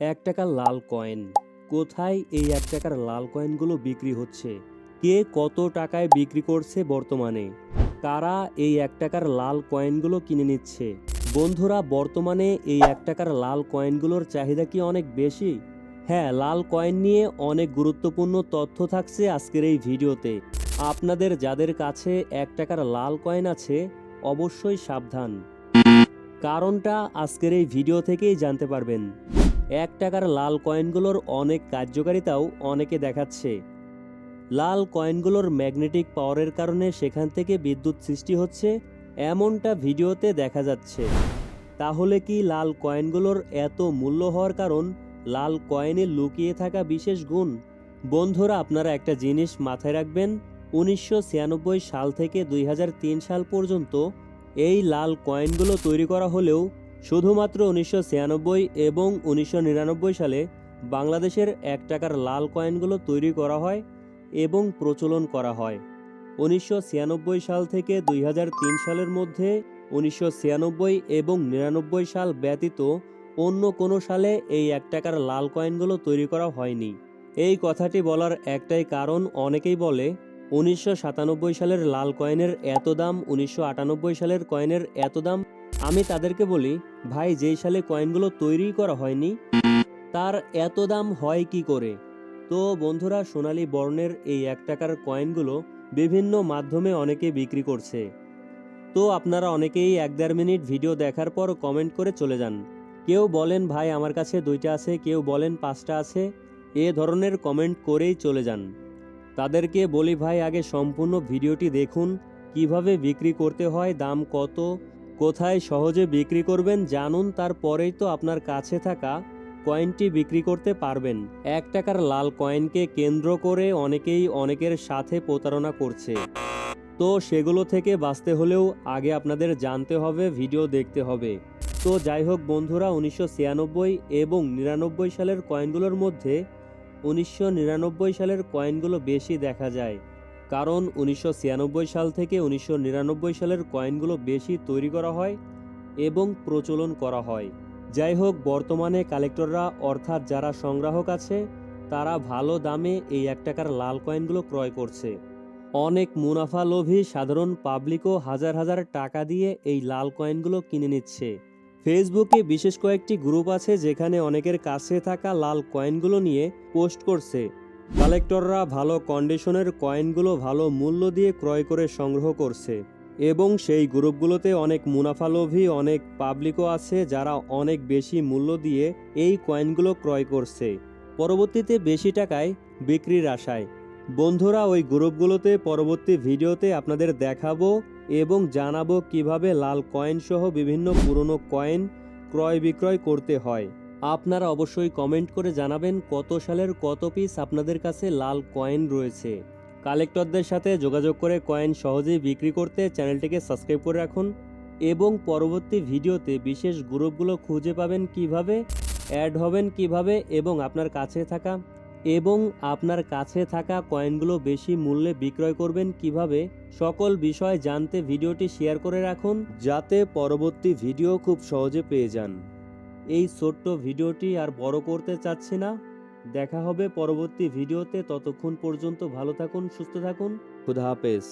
এক টাকার লাল কয়েন। কোথায় এই এক টাকার লাল কয়েনগুলো বিক্রি হচ্ছে? কে কত টাকায় বিক্রি করছে বর্তমানে? কারা এই এক টাকার লাল কয়েনগুলো কিনে নিচ্ছে? বন্ধুরা, বর্তমানে এই এক টাকার লাল কয়েনগুলোর চাহিদা কি অনেক বেশি? হ্যাঁ লাল কয়েন নিয়ে অনেক গুরুত্বপূর্ণ তথ্য থাকছে আজকের এই ভিডিওতে। আপনাদের যাদের কাছে এক টাকার লাল কয়েন আছে, অবশ্যই সাবধান। কারণটা আজকের এই ভিডিও থেকেই জানতে পারবেন। এক টাকার লাল কয়েনগুলোর অনেক কার্যকারিতাও অনেকে দেখাচ্ছে। লাল কয়েনগুলোর ম্যাগনেটিক পাওয়ারের কারণে সেখান থেকে বিদ্যুৎ সৃষ্টি হচ্ছে, এমনটা ভিডিওতে দেখা যাচ্ছে। তাহলে কি লাল কয়েনগুলোর এত মূল্য হওয়ার কারণ লাল কয়েনে লুকিয়ে থাকা বিশেষ গুণ? বন্ধুরা, আপনারা একটা জিনিস মাথায় রাখবেন, উনিশশো ছিয়ানব্বই সাল থেকে দুই হাজার তিন সাল পর্যন্ত এই লাল কয়েনগুলো তৈরি করা হলেও শুধুমাত্র উনিশশো ছিয়ানব্বই এবং উনিশশো নিরানব্বই সালে বাংলাদেশের এক টাকার লাল কয়েনগুলো তৈরি করা হয় এবং প্রচলন করা হয়। উনিশশো ছিয়ানব্বই সাল থেকে দুই হাজার তিন সালের মধ্যে উনিশশো ছিয়ানব্বই এবং নিরানব্বই সাল ব্যতীত অন্য কোনো সালে এই এক টাকার লাল কয়েনগুলো তৈরি করা হয়নি। এই কথাটি বলার একটাই কারণ অনেকেই বলে, উনিশশো সাতানব্বই সালের লাল কয়েনের এত দাম, উনিশশো আটানব্বই সালের কয়েনের এত দাম আমি তাদেরকে বলি, ভাই, যেই সালে কয়েনগুলো তৈরি করা হয়নি, তার এত দাম হয় কি করে? তো বন্ধুরা, সোনালী বর্ণের এই এক টাকার কয়েনগুলো বিভিন্ন মাধ্যমে অনেকে বিক্রি করছে। তো আপনারা অনেকেই এক দেড় মিনিট ভিডিও দেখার পর কমেন্ট করে চলে যান। কেউ বলেন, ভাই, আমার কাছে দুইটা আছে। কেউ বলেন, পাঁচটা আছে। এ ধরনের কমেন্ট করেই চলে যান। তাদেরকে বলি, ভাই, আগে সম্পূর্ণ ভিডিওটি দেখুন। কীভাবে বিক্রি করতে হয়, দাম কত কোথায় সহজে বিক্রি করবেন জানুন তারপরেই তো আপনার কাছে থাকা কয়েনটি বিক্রি করতে পারবেন। এক টাকার লাল কয়েনকে কেন্দ্র করে অনেকেই অনেকের সাথে প্রতারণা করছে। তো সেগুলো থেকে বাঁচতে হলেও আগে আপনাদের জানতে হবে, ভিডিও দেখতে হবে। তো যাই হোক বন্ধুরা, উনিশশো ছিয়ানব্বই এবং নিরানব্বই সালের কয়েনগুলোর মধ্যে উনিশশো নিরানব্বই সালের কয়েনগুলো বেশি দেখা যায়। কারণ উনিশশো ছিয়ানব্বই সাল থেকে উনিশশো নিরানব্বই সালের কয়েনগুলো বেশি তৈরি করা হয় এবং প্রচলন করা হয়। যাই হোক বর্তমানে কালেক্টররা, অর্থাৎ যারা সংগ্রাহক আছে, তারা ভালো দামে এই এক টাকার লাল কয়েনগুলো ক্রয় করছে। অনেক মুনাফা লোভী সাধারণ পাবলিকও হাজার হাজার টাকা দিয়ে এই লাল কয়েনগুলো কিনে নিচ্ছে। ফেসবুকে বিশেষ কয়েকটি গ্রুপ আছে যেখানে অনেকের কাছে থাকা লাল কয়েনগুলো নিয়ে পোস্ট করছে। কালেক্টররা ভালো কন্ডিশনের কয়েনগুলো ভালো মূল্য দিয়ে ক্রয় করে সংগ্রহ করছে, এবং সেই গ্রুপগুলোতে অনেক মুনাফালোভী অনেক পাবলিকও আছে যারা অনেক বেশি মূল্য দিয়ে এই কয়েনগুলো ক্রয় করছে। পরবর্তীতে বেশি টাকায় বিক্রির আশায়। বন্ধুরা, ওই গ্রুপগুলোতে পরবর্তী ভিডিওতে আপনাদের দেখাবো এবং জানাব কীভাবে লাল কয়েন সহ বিভিন্ন পুরনো কয়েন ক্রয় বিক্রয় করতে হয়। আপনারা অবশ্যই কমেন্ট করে জানাবেন কত সালের কত পিস আপনাদের কাছে লাল কয়েন রয়েছে। কালেক্টরদের সাথে যোগাযোগ করে কয়েন সহজেই বিক্রি করতে চ্যানেলটিকে সাবস্ক্রাইব করে রাখুন এবং পরবর্তী ভিডিওতে বিশেষ গ্রুপগুলো খুঁজে পাবেন কীভাবে অ্যাড হবেন কীভাবে এবং আপনার কাছে থাকা এবং আপনার কাছে থাকা কয়েনগুলো বেশি মূল্যে বিক্রয় করবেন কীভাবে, সকল বিষয় জানতে ভিডিওটি শেয়ার করে রাখুন যাতে পরবর্তী ভিডিও খুব সহজে পেয়ে যান। এই ছোট্ট ভিডিওটি আর বড় করতে চাচ্ছি না। দেখা হবে পরবর্তী ভিডিওতে। ততক্ষণ পর্যন্ত ভালো থাকুন, সুস্থ থাকুন। খুদা হাফেজ।